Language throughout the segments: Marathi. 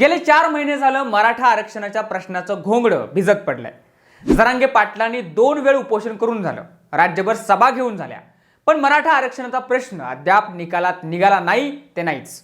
गेले चार महिने झालं मराठा आरक्षणाच्या प्रश्नाचं घोंगडं भिजत पडलंय. जरांगे पाटलांनी दोन वेळ उपोषण करून झालं. राज्यभर सभा घेऊन झाल्या. पण मराठा आरक्षणाचा प्रश्न अद्याप निकालात निघाला नाही ते नाहीच.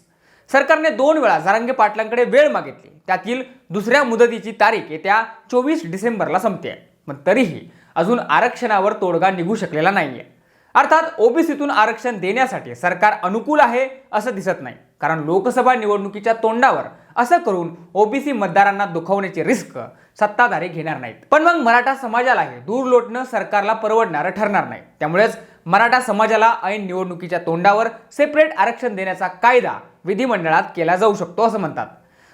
सरकारने दोन वेळा जरांगे पाटलांकडे वेळ मागितली. त्यातील दुसऱ्या मुदतीची तारीख येत्या चोवीस डिसेंबरला संपते पण तरीही अजून आरक्षणावर तोडगा निघू शकलेला नाहीये. अर्थात ओबीसीतून आरक्षण देण्यासाठी सरकार अनुकूल आहे असं दिसत नाही. कारण लोकसभा निवडणुकीच्या तोंडावर असं करून ओबीसी मतदारांना दुखवण्याची रिस्क सत्ताधारी घेणार नाहीत. पण मग मराठा समाजालाही दूर लोटणं सरकारला परवडणारं ठरणार नाही. त्यामुळेच मराठा समाजाला ऐन निवडणुकीच्या तोंडावर सेपरेट आरक्षण देण्याचा कायदा विधिमंडळात केला जाऊ शकतो असं म्हणतात.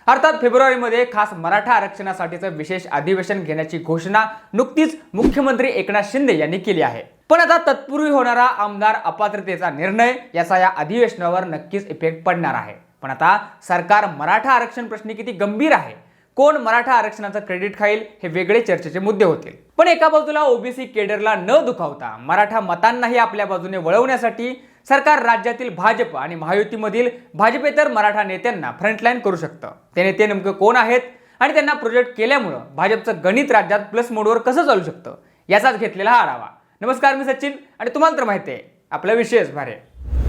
अर्थात फेब्रुवारीमध्ये खास मराठा आरक्षणासाठीचं विशेष अधिवेशन घेण्याची घोषणा नुकतीच मुख्यमंत्री एकनाथ शिंदे यांनी केली आहे. पण आता तत्पूर्वी होणारा आमदार अपात्रतेचा निर्णय याचा या अधिवेशनावर नक्कीच इफेक्ट पडणार आहे. पण आता सरकार मराठा आरक्षण प्रश्नी किती गंभीर आहे? कोण मराठा आरक्षणाचं क्रेडिट खाईल? हे वेगळे चर्चेचे मुद्दे होतील. पण एका बाजूला ओबीसी केडरला न दुखावता मराठा मतांनाही आपल्या बाजूने वळवण्यासाठी सरकार राज्यातील भाजप आणि महायुतीमधील भाजपेतर मराठा नेत्यांना फ्रंटलाईन करू शकतं. ते नेते नेमकं कोण आहेत? आणि त्यांना प्रोजेक्ट केल्यामुळं भाजपचं गणित राज्यात प्लस मोडवर कसं चालू शकतं? याचाच घेतलेला हा आढावा. नमस्कार मी सचिन आणि तुम्हाला तर माहिती आहे आपला विषयच भारी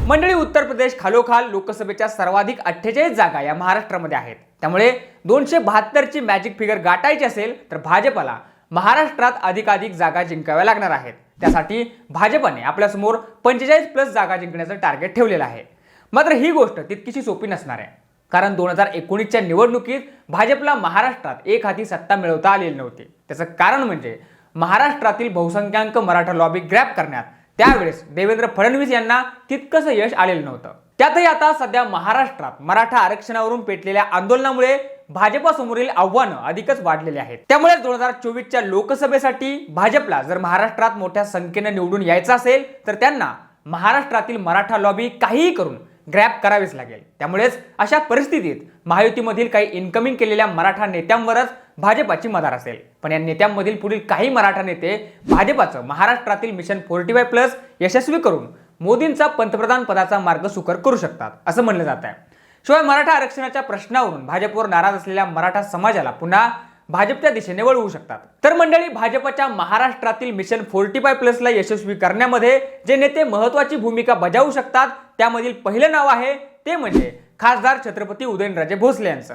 मंडळी उत्तर प्रदेश खालोखाल लोकसभेच्या सर्वाधिक अठ्ठेचाळीस जागा या महाराष्ट्रामध्ये आहेत. त्यामुळे दोनशे बहात्तरची मॅजिक फिगर गाठायची असेल तर भाजपला महाराष्ट्रात अधिकाधिक जागा जिंकाव्या लागणार आहेत. त्यासाठी भाजपने आपल्यासमोर पंचेचाळीस प्लस जागा जिंकण्याचं टार्गेट ठेवलेलं आहे. मात्र ही गोष्ट तितकीशी सोपी नसणार आहे. कारण दोन हजार एकोणीसच्या निवडणुकीत भाजपला महाराष्ट्रात एक हाती सत्ता मिळवता आलेली नव्हती. त्याचं कारण म्हणजे महाराष्ट्रातील बहुसंख्याक मराठा लॉबी ग्रॅप करण्यात. त्यावेळेस देवेंद्र फडणवीस यांना तितकंसं यश आलेलं नव्हतं. त्यातही आता सध्या महाराष्ट्रात मराठा आरक्षणावरून पेटलेल्या आंदोलनामुळे भाजपासमोरील आव्हानं अधिकच वाढलेली आहेत. त्यामुळे दोन हजार चोवीसच्या लोकसभेसाठी भाजपला जर महाराष्ट्रात मोठ्या संख्येनं निवडून यायचं असेल तर त्यांना महाराष्ट्रातील मराठा लॉबी काहीही करून ग्रॅप करावीच लागेल. त्यामुळेच अशा परिस्थितीत महायुतीमधील काही इन्कमिंग केलेल्या मराठा नेत्यांवरच भाजपाची मदार असेल. पण या नेत्यांमधील पुढील काही मराठा नेते भाजपाचं महाराष्ट्रातील मिशन फोर्टी फाय प्लस यशस्वी करून मोदींचा पंतप्रधान पदाचा मार्ग सुकर करू शकतात असं म्हणलं जात आहे शिवाय मराठा आरक्षणाच्या प्रश्नावरून भाजपवर नाराज असलेल्या मराठा समाजाला पुन्हा भाजपच्या दिशेने वळवू शकतात. तर मंडळी भाजपच्या महाराष्ट्रातील मिशन फोर्टी फाय प्लसला यशस्वी करण्यामध्ये जे नेते महत्वाची भूमिका बजावू शकतात त्यामधील पहिलं नाव आहे ते म्हणजे खासदार छत्रपती उदयनराजे भोसले यांचं.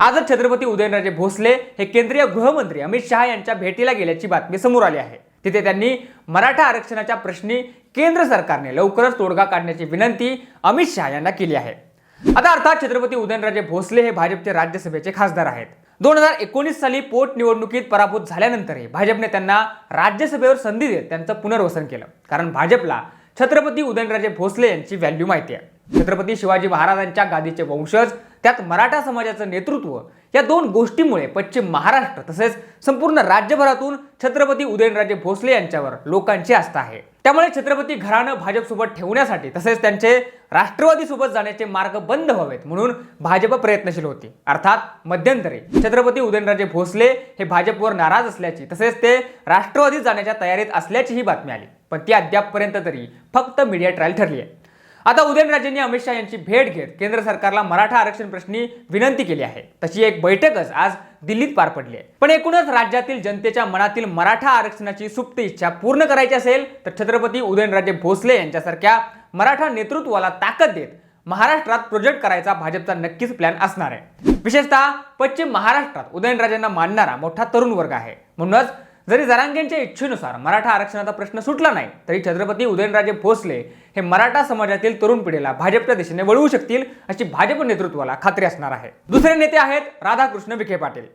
आजच छत्रपती उदयनराजे भोसले हे केंद्रीय गृहमंत्री अमित शहा यांच्या भेटीला गेल्याची बातमी समोर आली आहे. तिथे त्यांनी मराठा आरक्षणाच्या प्रश्नी केंद्र सरकारने लवकरच तोडगा काढण्याची विनंती अमित शहा यांना केली आहे. आता अर्थात छत्रपती उदयनराजे भोसले हे भाजपचे राज्यसभेचे खासदार आहेत. दोन हजार एकोणीस साली पोटनिवडणुकीत पराभूत झाल्यानंतरही भाजपने त्यांना राज्यसभेवर संधी देत त्यांचं पुनर्वसन केलं. कारण भाजपला छत्रपती उदयनराजे भोसले यांची व्हॅल्यू माहिती आहे. छत्रपती शिवाजी महाराजांच्या गादीचे वंशज त्यात मराठा समाजाचं नेतृत्व या दोन गोष्टीमुळे पश्चिम महाराष्ट्र तसेच संपूर्ण राज्यभरातून छत्रपती उदयनराजे भोसले यांच्यावर लोकांची आस्था आहे. त्यामुळे छत्रपती घराणं भाजपसोबत ठेवण्यासाठी तसेच त्यांचे राष्ट्रवादी सोबत जाण्याचे मार्ग बंद व्हावेत म्हणून भाजप प्रयत्नशील होती. अर्थात मध्यंतरी छत्रपती उदयनराजे भोसले हे भाजपवर नाराज असल्याची तसेच ते राष्ट्रवादी जाण्याच्या तयारीत असल्याची ही बातमी आली. पण ती अद्यापपर्यंत तरी फक्त मीडिया ट्रायल ठरली आहे आता उदयनराजेंनी अमित शहा यांची भेट घेत केंद्र सरकारला मराठा आरक्षण प्रश्नी विनंती केली आहे. तशी एक बैठकच आज दिल्लीत पार पडली आहे. पण एकूणच राज्यातील जनतेच्या मनातील मराठा आरक्षणाची सुप्त इच्छा पूर्ण करायची असेल तर छत्रपती उदयनराजे भोसले यांच्यासारख्या मराठा नेतृत्वाला ताकद देत महाराष्ट्रात प्रोजेक्ट करायचा भाजपचा नक्कीच प्लॅन असणार आहे. विशेषतः पश्चिम महाराष्ट्रात उदयनराजेंना मानणारा मोठा तरुण वर्ग आहे. म्हणूनच जरी जरांगेंच्या इच्छेनुसार मराठा आरक्षणाचा प्रश्न सुटला नाही तरी छत्रपती उदयनराजे भोसले हे मराठा समाजातील तरुण पिढीला भाजपच्या दिशेने वळवू शकतील अशी भाजप नेतृत्वाला खात्री असणार आहे. दुसरे नेते आहेत राधाकृष्ण विखे पाटील.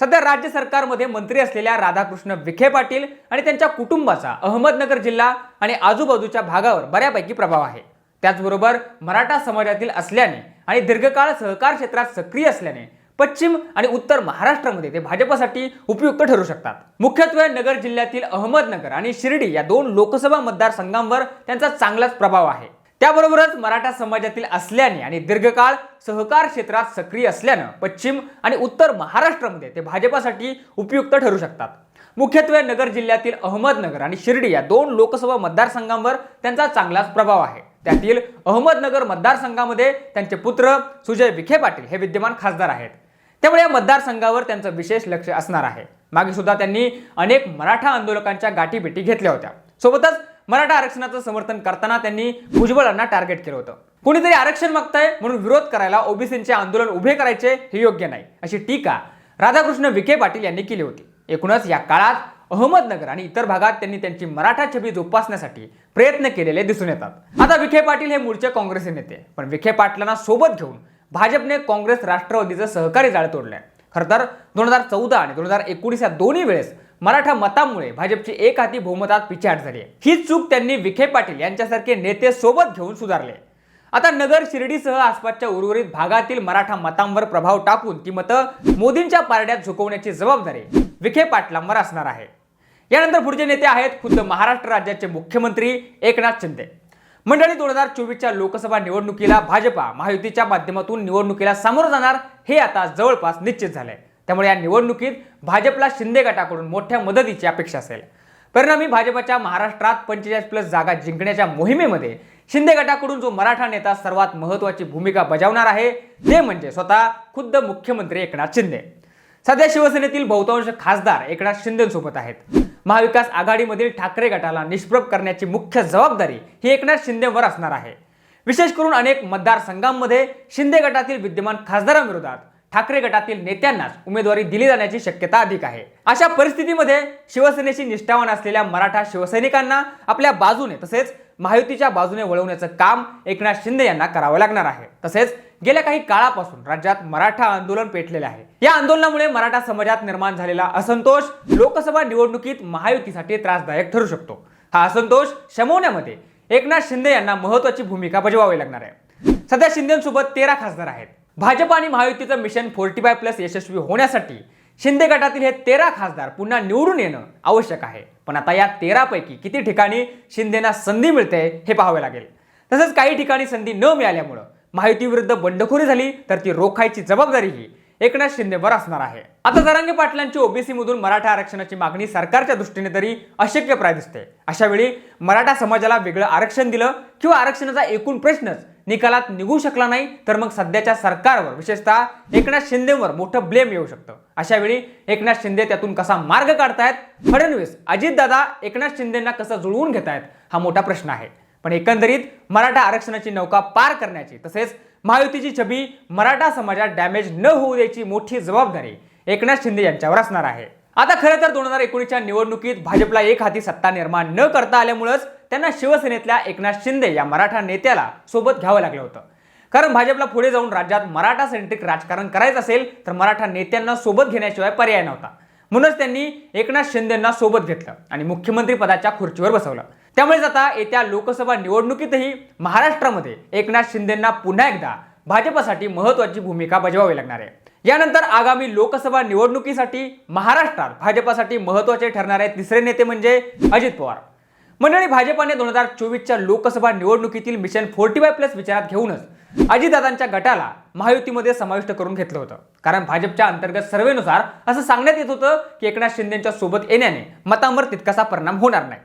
सध्या राज्य सरकारमध्ये मंत्री असलेल्या राधाकृष्ण विखे पाटील आणि त्यांच्या कुटुंबाचा अहमदनगर जिल्हा आणि आजूबाजूच्या भागावर बऱ्यापैकी प्रभाव आहे. त्याचबरोबर मराठा समाजातील असल्याने आणि दीर्घकाळ सहकार क्षेत्रात सक्रिय असल्याने पश्चिम आणि उत्तर महाराष्ट्रामध्ये ते भाजपसाठी उपयुक्त ठरू शकतात. मुख्यत्वे नगर जिल्ह्यातील अहमदनगर आणि शिर्डी या दोन लोकसभा मतदारसंघांवर त्यांचा चांगलाच प्रभाव आहे. त्याबरोबरच मराठा समाजातील असल्याने आणि दीर्घकाळ सहकार क्षेत्रात सक्रिय असल्यानं पश्चिम आणि उत्तर महाराष्ट्रामध्ये ते भाजपासाठी उपयुक्त ठरू शकतात. मुख्यत्वे नगर जिल्ह्यातील अहमदनगर आणि शिर्डी या दोन लोकसभा मतदारसंघांवर त्यांचा चांगलाच प्रभाव आहे. त्यातील अहमदनगर मतदारसंघामध्ये त्यांचे पुत्र सुजय विखे पाटील हे विद्यमान खासदार आहेत. त्यामुळे या मतदारसंघावर त्यांचं विशेष लक्ष असणार आहे. मागे सुद्धा त्यांनी अनेक मराठा आंदोलकांच्या गाठीभेटी घेतल्या होत्या. सोबतच मराठा आरक्षणाचं समर्थन करताना त्यांनी भुजबळांना टार्गेट केलं होतं. कोणीतरी आरक्षण मागताय म्हणून विरोध करायला ओबीसींचे आंदोलन उभे करायचे हे योग्य नाही अशी टीका राधाकृष्ण विखे पाटील यांनी केली होती. एकूणच या काळात अहमदनगर आणि इतर भागात त्यांनी त्यांची मराठा छबी जोपासण्यासाठी प्रयत्न केलेले दिसून येतात. आता विखे पाटील हे मूळचे काँग्रेसचे नेते पण विखे पाटलांना सोबत घेऊन भाजपने काँग्रेस राष्ट्रवादीचं सहकारी जाळ तोडलंय. खरं तर दोन हजार चौदा आणि दोन हजार एकोणीस या दोन्ही वेळेस मराठा मतामुळे भाजपची एक हाती बहुमतात पिछाट झाली आहे. ही चूक त्यांनी विखे पाटील यांच्यासारखे नेते सोबत घेऊन सुधारले आता नगर शिर्डीसह आसपासच्या उर्वरित भागातील मराठा मतांवर प्रभाव टाकून ती मतं मोदींच्या पारड्यात झुकवण्याची जबाबदारी विखे पाटलांवर असणार आहे. यानंतर पुढचे नेते आहेत खुद्द महाराष्ट्र राज्याचे मुख्यमंत्री एकनाथ शिंदे. मंडळी दोन हजार चोवीसच्या लोकसभा निवडणुकीला भाजपा महायुतीच्या माध्यमातून निवडणुकीला सामोरं जाणार हे आता जवळपास निश्चित झालंय. त्यामुळे या निवडणुकीत भाजपला शिंदे गटाकडून मोठ्या मदतीची अपेक्षा असेल. परिणामी भाजपच्या महाराष्ट्रात पंचेचाळीस प्लस जागा जिंकण्याच्या मोहिमेमध्ये शिंदे गटाकडून जो मराठा नेता सर्वात महत्वाची भूमिका बजावणार आहे ते म्हणजे स्वतः खुद्द मुख्यमंत्री एकनाथ शिंदे. सध्या शिवसेनेतील बहुतांश खासदार एकनाथ शिंदेसोबत आहेत. महाविकास आघाडीमधील ठाकरे गटाला निष्प्रभ करण्याची मुख्य जबाबदारी ही एकनाथ शिंदेवर असणार आहे. विशेष करून अनेक मतदारसंघांमध्ये शिंदे गटातील विद्यमान खासदारांविरोधात ठाकरे गटातील नेत्यांनाच उमेदवारी दिली जाण्याची शक्यता अधिक आहे. अशा परिस्थितीमध्ये शिवसेनेशी निष्ठावान असलेल्या मराठा शिवसैनिकांना आपल्या बाजूने तसेच महायुतीच्या बाजूने वळवण्याचं काम एकनाथ शिंदे यांना करावं लागणार आहे. तसेच गेल्या काही काळापासून राज्यात मराठा आंदोलन पेटलेले आहे. या आंदोलनामुळे मराठा समाजात निर्माण झालेला असंतोष लोकसभा निवडणुकीत महायुतीसाठी त्रासदायक ठरू शकतो. हा असंतोष शमवण्यामध्ये एकनाथ शिंदे यांना महत्वाची भूमिका बजावावी लागणार आहे. सध्या शिंदेसोबत तेरा खासदार आहेत. भाजप आणि महायुतीचं मिशन फोर्टी फाय प्लस यशस्वी होण्यासाठी शिंदे गटातील हे तेरा खासदार पुन्हा निवडून येणं आवश्यक आहे. पण आता या तेरापैकी किती ठिकाणी शिंदेना संधी मिळते हे पाहावे लागेल. तसंच काही ठिकाणी संधी न मिळाल्यामुळं महायुतीविरुद्ध बंडखोरी झाली तर ती रोखायची जबाबदारीही एकनाथ शिंदेवर असणार आहे. आता जरांगे पाटलांची ओबीसी मधून मराठा आरक्षणाची मागणी सरकारच्या दृष्टीने तरी अशक्यप्राय दिसते. अशा वेळी मराठा समाजाला वेगळं आरक्षण दिलं किंवा आरक्षणाचा एकूण प्रश्नच निकालात निघू शकला नाही तर मग सध्याच्या सरकारवर विशेषतः एकनाथ शिंदेवर मोठं ब्लेम येऊ शकतं. अशा वेळी एकनाथ शिंदे त्यातून कसा मार्ग काढतायत? फडणवीस अजितदादा एकनाथ शिंदेना कसं जुळवून घेतायत? हा मोठा प्रश्न आहे. पण एकंदरीत मराठा आरक्षणाची नौका पार करण्याची तसेच महायुतीची छबी मराठा समाजात डॅमेज न होऊ द्यायची मोठी जबाबदारी एकनाथ शिंदे यांच्यावर असणार आहे. आता खरं तर दोन हजार एकोणीसच्या निवडणुकीत भाजपला एक हाती सत्ता निर्माण न करता आल्यामुळंच त्यांना शिवसेनेतल्या एकनाथ शिंदे या मराठा नेत्याला सोबत घ्यावं लागलं होतं. कारण भाजपला पुढे जाऊन राज्यात मराठा सेंट्रिक राजकारण करायचं असेल तर मराठा नेत्यांना सोबत घेण्याशिवाय पर्याय नव्हता. म्हणूनच त्यांनी एकनाथ शिंदेंना सोबत घेतलं आणि मुख्यमंत्री पदाच्या खुर्चीवर बसवलं. त्यामुळेच आता येत्या लोकसभा निवडणुकीतही महाराष्ट्रामध्ये एकनाथ शिंदेंना पुन्हा एकदा भाजपसाठी महत्वाची भूमिका बजावावी लागणार आहे. यानंतर आगामी लोकसभा निवडणुकीसाठी महाराष्ट्रात भाजपासाठी महत्त्वाचे ठरणारे तिसरे नेते म्हणजे अजित पवार. मंडळी भाजपाने दोन हजार चोवीसच्या लोकसभा निवडणुकीतील मिशन फोर्टी फाय प्लस विचारात घेऊनच अजितदादांच्या गटाला महायुतीमध्ये समाविष्ट करून घेतलं होतं. कारण भाजपच्या अंतर्गत सर्वेनुसार असं सांगण्यात येत होतं की एकनाथ शिंदेच्या सोबत येण्याने मतांवर तितकासा परिणाम होणार नाही.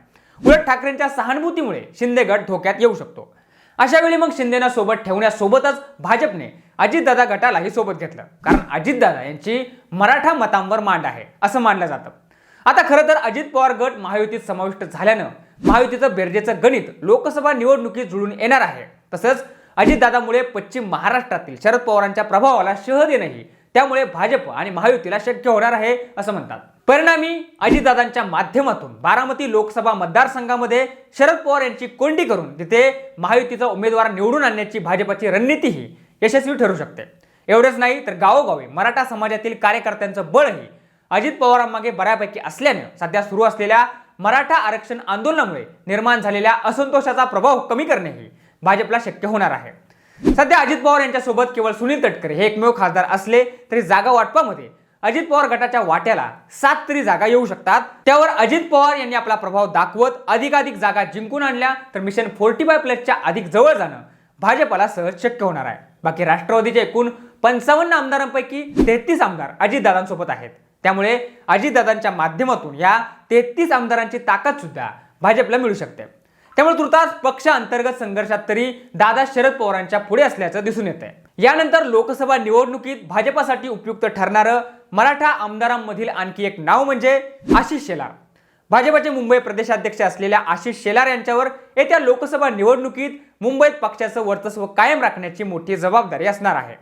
उलट ठाकरेंच्या सहानुभूतीमुळे शिंदे गट धोक्यात येऊ शकतो. अशा वेळी मग शिंदेना सोबत ठेवण्यासोबतच भाजपने अजितदादा गटालाही सोबत घेतलं. कारण अजितदादा यांची मराठा मतांवर मांड आहे असं मानलं जातं. आता खरं तर अजित पवार गट महायुतीत समाविष्ट झाल्यानं महायुतीचं बेरजेचं गणित लोकसभा निवडणुकीत जुळून येणार आहे. तसंच अजितदादामुळे पश्चिम महाराष्ट्रातील शरद पवारांच्या प्रभावाला शह देणंही त्यामुळे भाजप आणि महायुतीला शक्य होणार आहे असं म्हणतात. परिणामी अजितदादांच्या माध्यमातून बारामती लोकसभा मतदारसंघामध्ये शरद पवार यांची कोंडी करून तिथे महायुतीचा उमेदवार निवडून आणण्याची भाजपची रणनीतीही यशस्वी ठरू शकते. एवढंच नाही तर गावोगावी मराठा समाजातील कार्यकर्त्यांचं बळही अजित पवारांमागे बऱ्यापैकी असल्याने सध्या सुरू असलेल्या मराठा आरक्षण आंदोलनामुळे निर्माण झालेल्या असंतोषाचा प्रभाव कमी करणेही भाजपला शक्य होणार आहे. सध्या अजित पवार यांच्यासोबत केवळ सुनील तटकरे हे एकमेव खासदार असले तरी जागा वाटपामध्ये अजित पवार गटाच्या वाट्याला सात तरी जागा येऊ शकतात. त्यावर अजित पवार यांनी आपला प्रभाव दाखवत अधिकाधिक जागा जिंकून आणल्या तर मिशन फोर्टी फाय प्लसच्या अधिक जवळ जाणं भाजपला सहज शक्य होणार आहे. बाकी राष्ट्रवादीचे एकूण पंचावन्न आमदारांपैकी तेहतीस आमदार अजितदादांसोबत आहेत. त्यामुळे अजितदादांच्या माध्यमातून या तेहतीस आमदारांची ताकद सुद्धा भाजपला मिळू शकते. त्यामुळे तुर्तास पक्ष अंतर्गत संघर्षात तरी दादा शरद पवारांच्या पुढे असल्याचं दिसून येत आहे यानंतर लोकसभा निवडणुकीत भाजपासाठी उपयुक्त ठरणारं मराठा आमदारांमधील आणखी एक नाव म्हणजे आशिष शेलार. भाजपचे मुंबई प्रदेशाध्यक्ष असलेल्या आशिष शेलार यांच्यावर येत्या लोकसभा निवडणुकीत मुंबईत पक्षाचं वर्चस्व कायम राखण्याची मोठी जबाबदारी असणार आहे.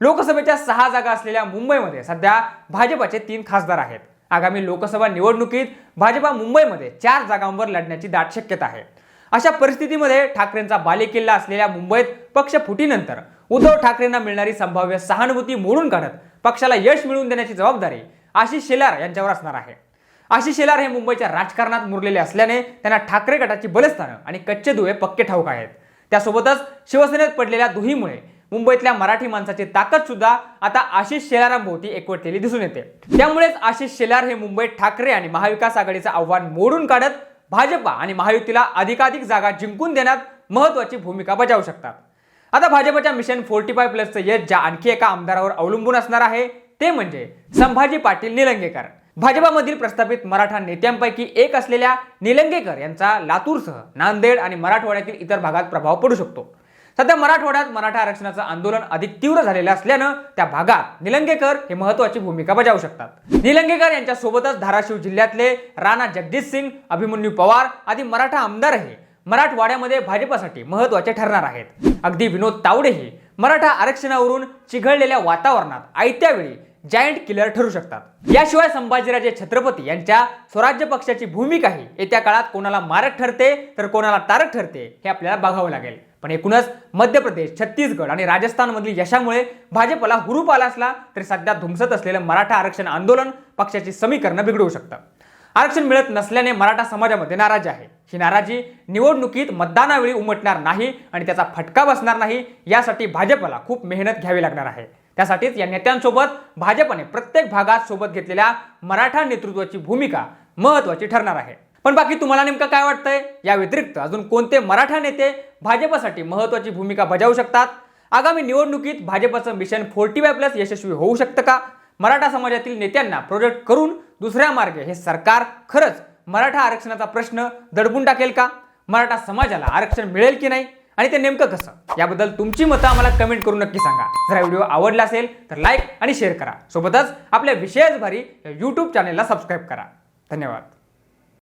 लोकसभेच्या सहा जागा असलेल्या मुंबईमध्ये सध्या भाजपाचे तीन खासदार आहेत. आगामी लोकसभा निवडणुकीत भाजपा मुंबईमध्ये चार जागांवर लढण्याची दाट शक्यता आहे. अशा परिस्थितीमध्ये ठाकरेंचा बालेकिल्ला असलेल्या मुंबईत पक्ष फुटीनंतर उद्धव ठाकरेंना मिळणारी संभाव्य सहानुभूती मोडून काढत पक्षाला यश मिळवून देण्याची जबाबदारी आशिष शेलार यांच्यावर असणार आहे. आशिष शेलार हे मुंबईच्या राजकारणात मुरलेले असल्याने त्यांना ठाकरे गटाची बलस्थानं आणि कच्चे दुवे पक्के ठाऊक आहेत. त्यासोबतच शिवसेनेत पडलेल्या दुहीमुळे मुंबईतल्या मराठी माणसाची ताकद सुद्धा आता आशिष शेलारांभोवती एकवटलेली दिसून येते. त्यामुळेच आशिष शेलार हे मुंबईत ठाकरे आणि महाविकास आघाडीचं आव्हान मोडून काढत भाजपा आणि महायुतीला अधिकाधिक जागा जिंकून देण्यात महत्वाची भूमिका बजावू शकतात. आता भाजपच्या मिशन फोर्टी फाय प्लसचं यश ज्या आणखी एका आमदारावर अवलंबून असणार आहे ते म्हणजे संभाजी पाटील निलंगेकर. भाजपामधील प्रस्थापित मराठा नेत्यांपैकी एक असलेल्या निलंगेकर यांचा लातूरसह नांदेड आणि मराठवाड्यातील इतर भागात प्रभाव पडू शकतो. सध्या मराठवाड्यात मराठा आरक्षणाचं आंदोलन अधिक तीव्र झालेलं असल्यानं त्या भागात निलंगेकर हे महत्वाची भूमिका बजावू शकतात. निलंगेकर यांच्या सोबतच धाराशिव जिल्ह्यातले राणा जगदीश सिंग अभिमन्यू पवार आदी मराठा आमदारही मराठवाड्यामध्ये भाजपासाठी महत्त्वाचे ठरणार आहेत. अगदी विनोद तावडेही मराठा आरक्षणावरून चिघळलेल्या वातावरणात आयत्या वेळी जायंट किलर ठरू शकतात. याशिवाय संभाजीराजे छत्रपती यांच्या स्वराज्य पक्षाची भूमिकाही येत्या काळात कोणाला मारक ठरते तर कोणाला तारक ठरते हे आपल्याला बघावं लागेल. पण एकूणच मध्य प्रदेश छत्तीसगड आणि राजस्थानमधील यशामुळे भाजपला हुरूप आला असला तरी सध्या धुमसत असलेलं मराठा आरक्षण आंदोलन पक्षाची समीकरणं बिघडवू शकतं. आरक्षण मिळत नसल्याने मराठा समाजामध्ये नाराजी आहे. ही नाराजी निवडणुकीत मतदानावेळी उमटणार नाही आणि त्याचा फटका बसणार नाही यासाठी भाजपला खूप मेहनत घ्यावी लागणार आहे. त्यासाठीच या नेत्यांसोबत भाजपने प्रत्येक भागात सोबत घेतलेल्या मराठा नेतृत्वाची भूमिका महत्वाची ठरणार आहे. पण बाकी तुम्हाला नेमकं काय वाटतंय? या व्यतिरिक्त अजून कोणते मराठा नेते भाजपसाठी महत्वाची भूमिका बजावू शकतात? आगामी निवडणुकीत भाजपचं मिशन फोर्टी फाय प्लस यशस्वी होऊ शकतं का? मराठा समाजातील नेत्यांना प्रोजेक्ट करून दुसऱ्या मार्गे हे सरकार खरंच मराठा आरक्षणाचा प्रश्न दडपून टाकेल का? मराठा समाजाला आरक्षण मिळेल की नाही? आणि ते नेमकं कसं? याबद्दल तुमची मतं आम्हाला कमेंट करून नक्की सांगा. जर हा व्हिडिओ आवडला असेल तर लाईक आणि शेअर करा. सोबतच आपल्या विशेष भारी या यूट्यूब चॅनेलला सबस्क्राईब करा. धन्यवाद.